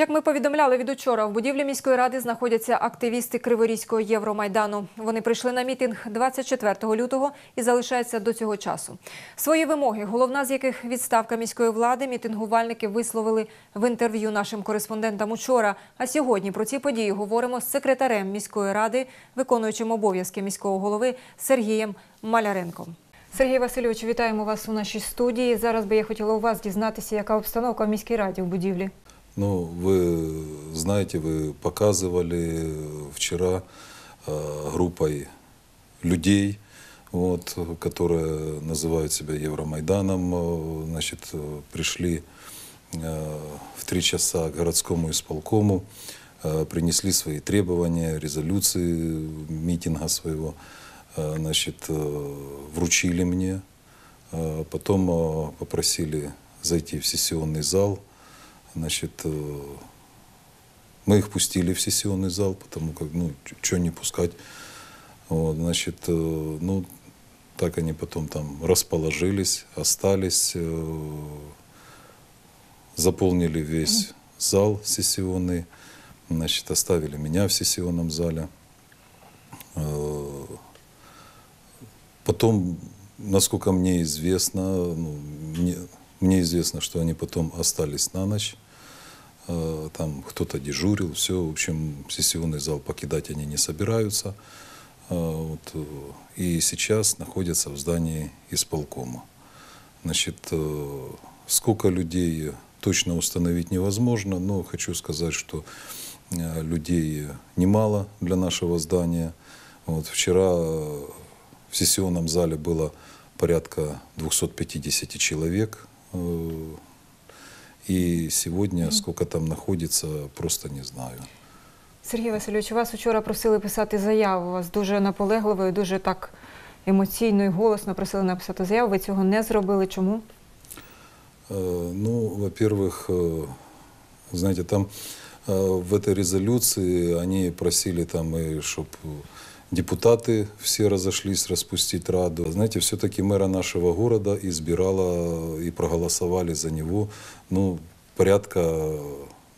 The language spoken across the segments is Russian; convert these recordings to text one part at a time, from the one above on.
Як ми повідомляли від учора, в будівлі міської ради знаходяться активісти Криворізького Євромайдану. Вони прийшли на мітинг 24 лютого і залишаються до цього часу. Свої вимоги, головна з яких відставка міської влади, мітингувальники висловили в інтерв'ю нашим кореспондентам учора. А сьогодні про ці події говоримо з секретарем міської ради, виконуючим обов'язки міського голови Сергієм Маляренком. Сергій Васильович, вітаємо вас у нашій студії. Зараз би я хотіла у вас дізнатися, яка обстановка в міській раді в будівлі. Ну, вы знаете, вы показывали вчера э, группой людей, вот, которые называют себя Евромайданом, э, значит, э, пришли э, в три часа к городскому исполкому, э, принесли свои требования, резолюции митинга своего, э, значит, э, вручили мне, э, потом э, попросили зайти в сессионный зал, Значит, э, мы их пустили в сессионный зал, потому как, ну, что не пускать. Вот, значит, э, ну, так они потом там расположились, остались, э, заполнили весь зал сессионный, значит, оставили меня в сессионном зале. Потом, насколько мне известно, ну, мне, мне известно, что они потом остались на ночь. Э, Там кто-то дежурил, все. В общем, сессионный зал покидать они не собираются. Э, Вот, э, и сейчас находятся в здании исполкома. Значит, сколько людей точно установить невозможно, но хочу сказать, что людей немало для нашего здания. Вот, вчера в сессионном зале было порядка 250 человек. э, И сегодня сколько там находится, просто не знаю. Сергій Васильович, вас вчора просили писати заяву. Вас дуже наполегливо і дуже так емоційно і голосно просили написати заяву. Ви цього не зробили. Чому? Э, Ну, во-первых, э, знаете, там э, в этой резолюции они просили там, чтобы депутаты все разошлись распустить Раду. Знаете, все-таки мэра нашего города избирала и проголосовали за него, ну, порядка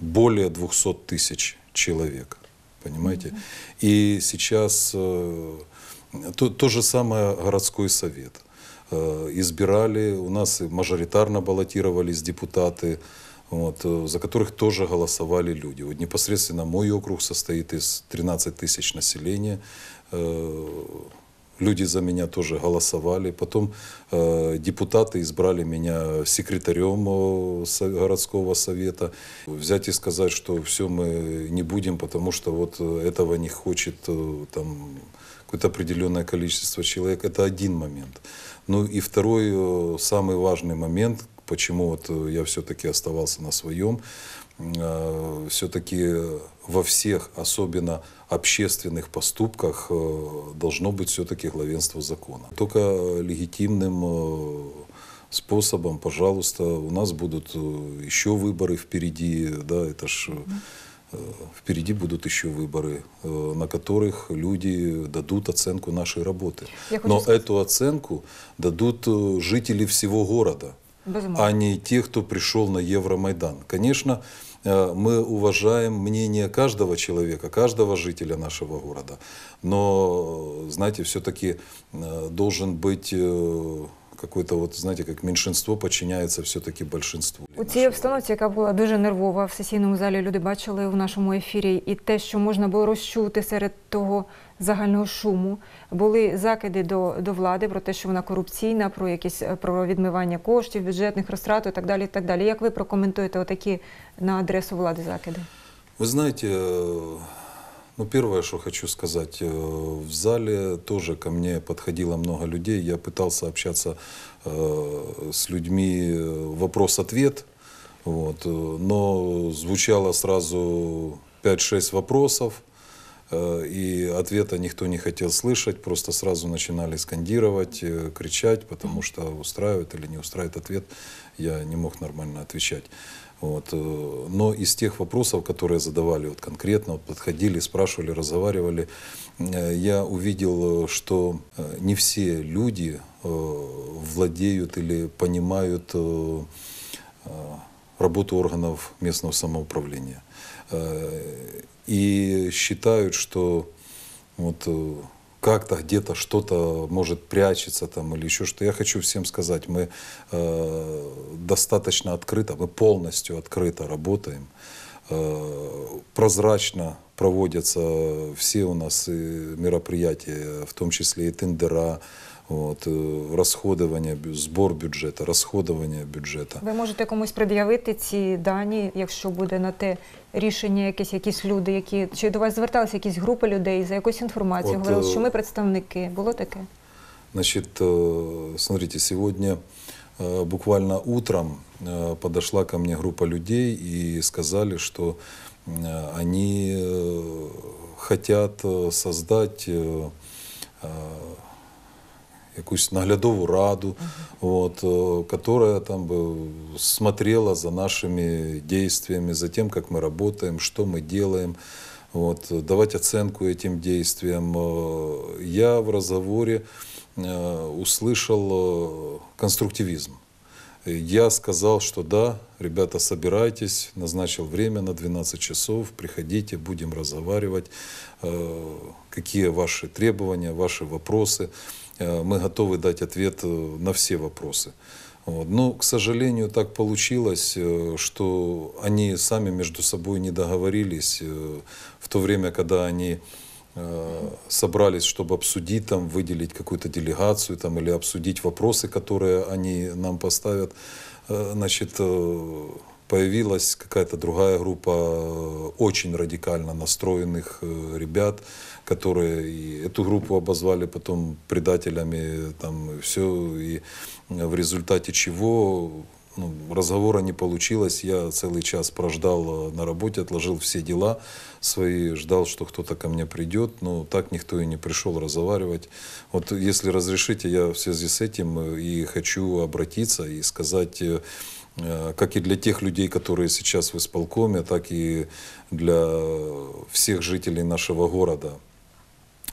более 200 тысяч человек, понимаете? И сейчас э, то, то же самое городской совет э, избирали, у нас мажоритарно баллотировались депутаты, вот, э, за которых тоже голосовали люди. Вот непосредственно мой округ состоит из 13 тысяч населения. Э, Люди за меня тоже голосовали. Потом э, депутаты избрали меня секретарем э, городского совета. Взять и сказать, что все мы не будем, потому что вот этого не хочет там какое-то определенное количество человек, это один момент. Ну и второй, самый важный момент, почему вот э, я все-таки оставался на своем, все-таки во всех, особенно общественных поступках, э, должно быть все-таки главенство закона. Только легитимным э, способом, пожалуйста, у нас будут э, еще выборы впереди, да, это ж э, впереди будут еще выборы, э, на которых люди дадут оценку нашей работы. Но сказать- эту оценку дадут э, жители всего города Безумовно. а не те, кто пришел на Евромайдан. Конечно, э, мы уважаем мнение каждого человека, каждого жителя нашего города, но, э, знаете, все-таки должен быть э, какой-то вот, знаете, как меньшинство подчиняется все-таки большинству. У цій обстановці, яка була дуже нервова в сесійному залі, люди бачили в нашому ефірі, і те, що можна було розчути серед того загального шуму, були закиди до, до влади про те, що вона корупційна, про якісь е, про відмивання коштів, бюджетних розтрат і так далі. І так далі. Як ви прокоментуєте отакі на адресу влади закиди? Вы знаете, э, ну первое, что хочу сказать, э, в зале тоже ко мне подходило много людей. Я пытался общаться э, с людьми э, вопрос-ответ, вот, э, но звучало сразу 5-6 вопросов, э, и ответа никто не хотел слышать, просто сразу начинали скандировать, э, кричать, потому что устраивает или не устраивает ответ, я не мог нормально отвечать. Вот. э, Но из тех вопросов, которые задавали вот конкретно, вот подходили, спрашивали, разговаривали, э, я увидел, э, что э, не все люди э, владеют или понимают э, э, работу органов местного самоуправления. Э, И считают, что вот э, как-то где-то что-то может прячется там или еще что. Я хочу всем сказать, мы э, достаточно открыто, мы полностью открыто работаем. Э, прозрачно проводятся все у нас и мероприятия, в том числе и тендера, вот, э, расходование, бю- сбор бюджета, расходование бюджета. Ви можете комусь пред'явити ці дані, якщо буде на те рішення якесь, якісь люди, які чи до вас зверталися якісь групи людей за якусь інформацію? От, Говорили, е, що ми представники. Було таке? Значит, э, смотрите, сегодня э, буквально утром э, подошла ко мне группа людей и сказали, что э, они э, хотят э, создать э, э, Якусь наглядову раду, вот, которая там бы смотрела за нашими действиями, за тем, как мы работаем, что мы делаем, вот, давать оценку этим действиям. Э, Я в разговоре э, услышал э, конструктивизм. Я сказал, что да, ребята, собирайтесь, назначил время на 12 часов, приходите, будем разговаривать, какие ваши требования, ваши вопросы. Э, Мы готовы дать ответ э, на все вопросы. Вот. Но, к сожалению, так получилось, э, что они сами между собой не договорились в то время, когда они собрались, чтобы обсудить, там, выделить какую-то делегацию там, или обсудить вопросы, которые они нам поставят. Значит, появилась какая-то другая группа э, очень радикально настроенных э, ребят, которые эту группу обозвали потом предателями, там, все, и в результате чего ну, разговора не получилось. Я целый час прождал э, на работе, отложил все дела свои, ждал, что кто-то ко мне придет, но так никто и не пришел разговаривать. Вот если разрешите, я в связи с этим э, и хочу обратиться и сказать, э, э, как и для тех людей, которые сейчас в исполкоме, так и для всех жителей нашего города.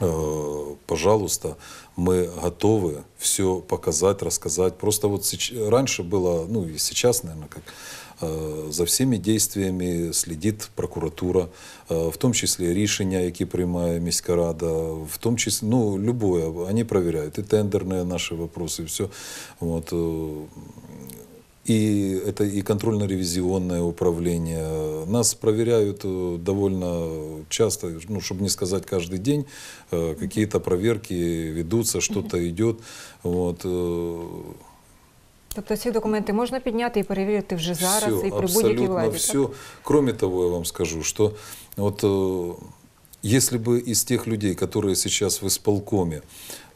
Э, Пожалуйста, мы готовы все показать, рассказать. Просто вот сеч- раньше было, ну и сейчас, наверное, как э, за всеми действиями следит прокуратура, э, в том числе рішення, які приймає міська рада, в том числе, ну, любое, они проверяют, и тендерные наши вопросы, и все. Вот, э, и это и контрольно-ревизионное управление. Нас проверяют э, довольно часто, ну, чтобы не сказать каждый день, э, какие-то проверки ведутся, что-то идет. Вот. э, Тобто ці документи можна підняти і перевірити вже зараз Всё, і при будь-якій абсолютно владі. так? все. Кроме того, я вам скажу, что вот э, если бы из тех людей, которые сейчас в исполкоме,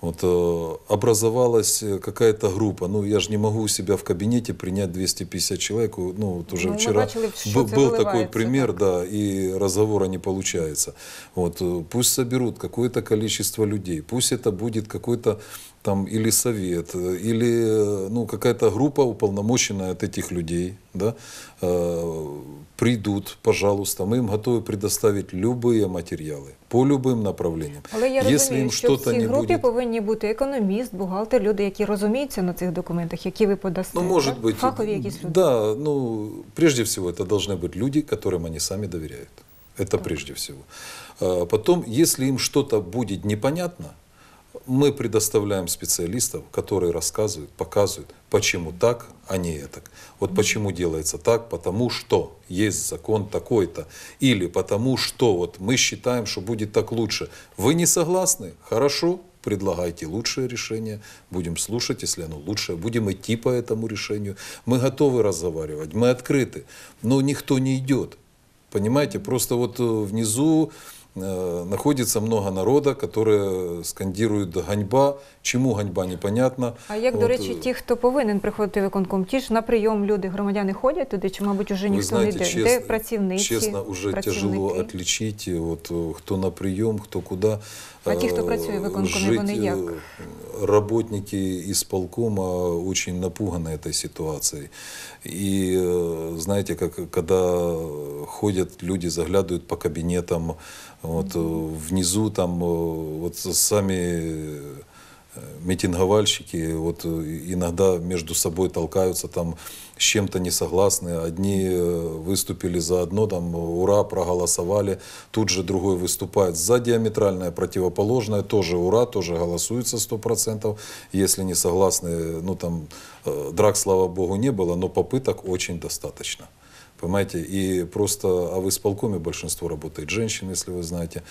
вот, э, образовалась э, какая-то группа, ну я же не могу у себя в кабинете принять 250 человек, ну вот уже Ну, вчера что был, был такой пример, так. да, и разговора не получается. Вот, э, пусть соберут какое-то количество людей, пусть это будет какой-то там или совет, или ну, какая-то группа, уполномоченная от этих людей, да, э, придут, пожалуйста, мы им готовы предоставить любые материалы по любым направлениям. Але я Если розумію, им що в что-то цій не групі будет, повинні бути економіст, бухгалтер, люди, які розуміються на цих документах, які ви подасте. ну, может так? быть, Фахові якісь люди. да, ну, прежде всего, это должны быть люди, которым они сами доверяют. Это прежде всего. А Потом, если им что-то будет непонятно, мы предоставляем специалистов, которые рассказывают, показывают, почему так, а не это. Вот почему делается так, потому что есть закон такой-то. Или потому что вот мы считаем, что будет так лучше. Вы не согласны? Хорошо, предлагайте лучшее решение, будем слушать, если оно лучшее, будем идти по этому решению. Мы готовы разговаривать, мы открыты, но никто не идет. Понимаете, просто вот э, внизу находится много народа, которые скандируют «ганьба». Чему ганьба, непонятно. А як, до Вот, речі, э, ті, хто повинен приходити в виконком, ті ж на прийом люди, громадяни ходять туди, чи, мабуть, уже Вы ніхто знаете, не йде? честно, Де працівниці? честно, уже працівники? тяжело отличить, э, вот, э, кто на прием, кто куда. А ті, хто Э, працює в виконкомі, жить, вони як? э, Работники исполкома очень напуганы этой ситуацией. И э, знаете, как когда ходят люди, заглядывают по кабинетам, вот э, внизу там э, вот сами митинговальщики вот э, иногда между собой толкаются там с чем-то не согласны. Одни э, выступили за одно, там ура, проголосовали, тут же другой выступает за диаметральное противоположное, тоже ура, тоже голосуется 100%. Если не согласны, ну там э, драк, слава богу, не было, но попыток очень достаточно. Понимаете, и просто, а в исполкоме большинство работает женщин, если вы знаете,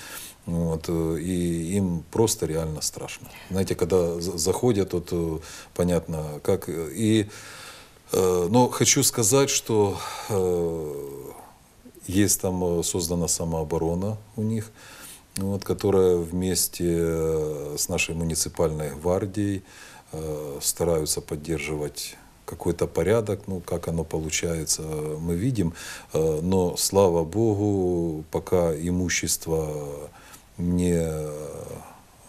вот, э, и им просто реально страшно. Знаете, когда за- заходят, вот э, понятно, как, э, и, э, но хочу сказать, что э, есть там создана самооборона у них, вот, которая вместе с нашей муниципальной гвардией э, стараются поддерживать какой-то порядок, ну, как оно получается, мы видим, Э, но, слава Богу, пока имущество не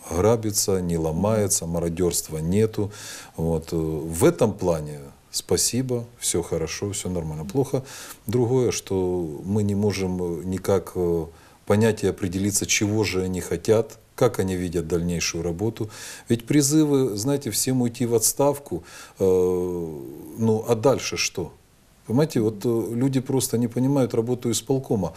грабится, не ломается, мародерства нету. Вот. э, В этом плане спасибо, все хорошо, все нормально. Плохо другое, что мы не можем никак э, понять и определиться, чего же они хотят, как они видят дальнейшую работу. Ведь призывы, знаете, всем уйти в отставку, э, ну а дальше что? Понимаете, вот э, люди просто не понимают работу исполкома.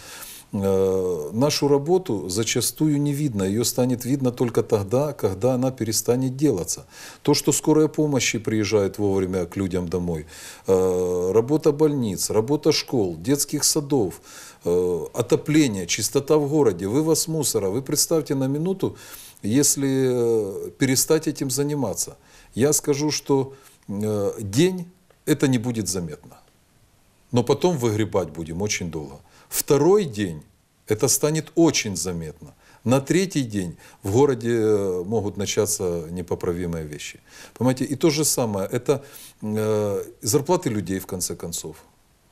Э, Нашу работу зачастую не видно. Ее станет видно только тогда, когда она перестанет делаться. То, что скорая помощи приезжает вовремя к людям домой, э, работа больниц, работа школ, детских садов, э, отопление, чистота в городе, вывоз мусора. Вы представьте на минуту, если перестать этим заниматься. Я скажу, что день это не будет заметно. Но потом выгребать будем очень долго. Второй день это станет очень заметно. На третий день в городе э, могут начаться непоправимые вещи. Понимаете, и то же самое, это э, зарплаты людей в конце концов.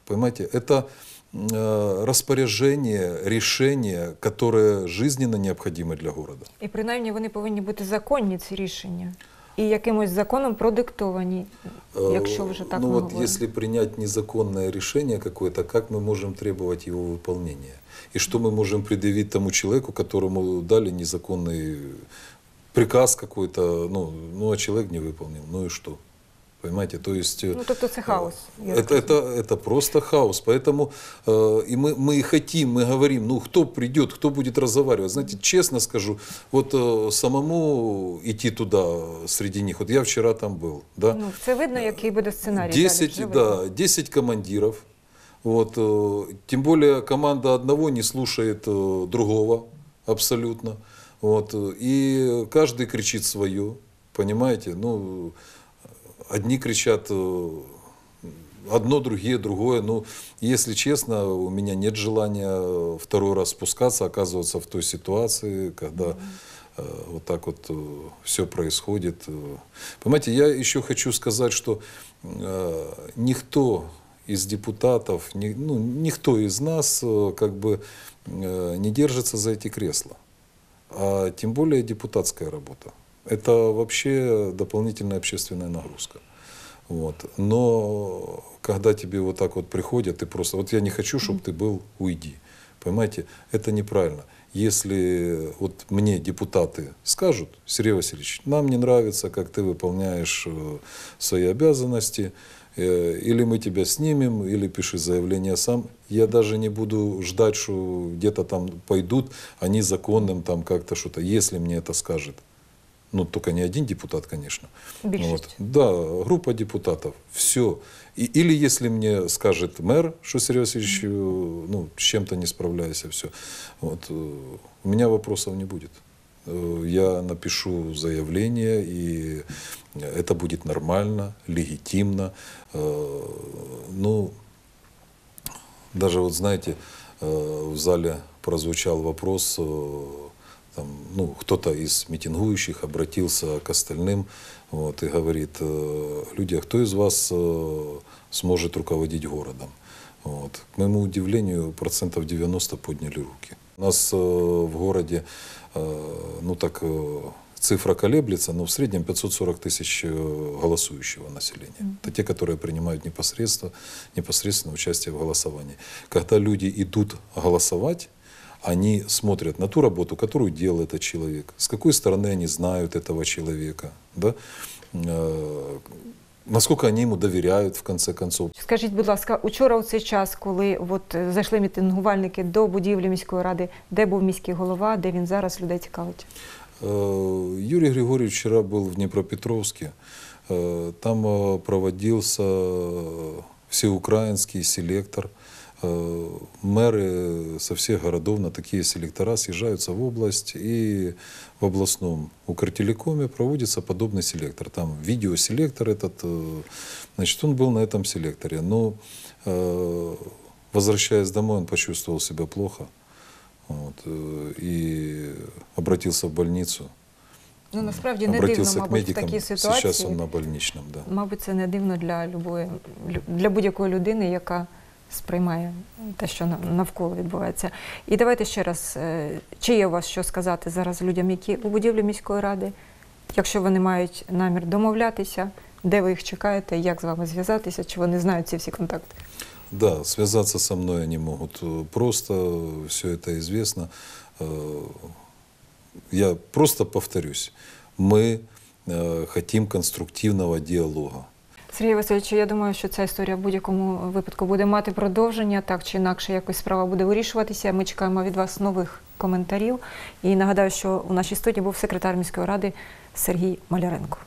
Понимаете, это э, распоряжение, решения, которые жизненно необходимы для города. І принаймні вони повинні бути законні, ці рішення. І якимось законом продиктовані, якщо вже так ну ми вот говоримо. если принять незаконное решение какое-то, как мы можем требовать его выполнения? И что мы можем предъявить тому человеку, которому дали незаконный приказ какой-то, ну, ну а человек не выполнил, ну и что? Понимаете, то есть... э, Ну, тобто це хаос. я Это, это, это просто хаос. Поэтому э, и мы, мы хотим, мы говорим, ну кто придет, кто будет разговаривать. Знаете, честно скажу, вот э, самому идти туда среди них. Вот я вчера там был, да. Ну, це видно, який буде сценарій. далі, 10, вже видно. да, 10 командиров. Вот, э, тем более команда одного не слушает э, другого абсолютно. Вот, э, и каждый кричит свое, понимаете? Ну, одни кричат э, одно, другие, другое. Ну, если честно, у меня нет желания э, второй раз спускаться, оказываться в той ситуации, когда э, вот так вот все происходит. Понимаете, я еще хочу сказать, что никто из депутатов, ну, никто из нас как бы не держится за эти кресла. А тем более депутатская работа. Это вообще дополнительная общественная нагрузка. Вот. Но когда тебе вот так вот приходят, ты просто, вот я не хочу, чтобы ты был, уйди. Понимаете, это неправильно. Если вот мне депутаты скажут, Сергей Васильевич, нам не нравится, как ты выполняешь э, свои обязанности, э, или мы тебя снимем, или пиши заявление сам. Я даже не буду ждать, что где-то там пойдут, они законным там как-то что-то, если мне это скажет. Ну, только не один депутат, конечно. Більшість. Вот. Да, группа депутатов. Все. И, или если мне скажет мэр, что Сергей Васильевич, э, ну, с чем-то не справляйся, все. Вот, э, у меня вопросов не будет. Э, Я напишу заявление, и это будет нормально, легитимно. Ну, даже вот знаете, в зале прозвучал вопрос, там, ну, кто-то из митингующих обратился к остальным вот, и говорит, э, люди, а кто из вас э, сможет руководить городом? Вот. К моему удивлению, процентов 90 подняли руки. У нас э, в городе, ну так, цифра колеблется, но в среднем 540 тысяч голосующего населения. Это те, которые принимают непосредственно, непосредственно участие в голосовании. Когда люди идут голосовать, они смотрят на ту работу, которую делал этот человек, с какой стороны они знают этого человека, да? Э, насколько они ему доверяют в конце концов. Скажіть, будь ласка, учора у цей час, коли от е, зайшли мітингувальники до будівлі міської ради, де був міський голова, де він зараз людей цікавить? Э, Юрий Григорьевич вчера был в Днепропетровске. Э, Там э, проводился всеукраинский селектор. Э, Мэры со всех городов на такие селектора съезжаются в область, и в областном Укртелекоме проводится подобный селектор. Там видеоселектор этот, э, значит, он был на этом селекторе. Но э, возвращаясь домой, он почувствовал себя плохо вот, э, и обратился в больницу. Ну насправді не дивно, обратился к мабуть, в медикам. такій Сейчас ситуації. он на больничном, да. Мабуть, це не дивно для любої лю- для будь-якої людини, яка сприймає те, що на- навколо відбувається. І давайте ще раз, е, чи є у вас що сказати зараз людям, які у будівлі міської ради, якщо вони мають намір домовлятися, де ви їх чекаєте, як з вами зв'язатися, чи вони знають ці всі контакти? Да, связаться со мной они могут э, просто, все это известно. Э, Я просто повторюсь, мы э, хотим конструктивного диалога. Сергій Васильович, я думаю, що ця історія в будь-якому випадку буде мати продовження, так чи інакше якось справа буде вирішуватися. Ми чекаємо від вас нових коментарів. І нагадаю, що у нашій студії був секретар міської ради Сергій Маляренко.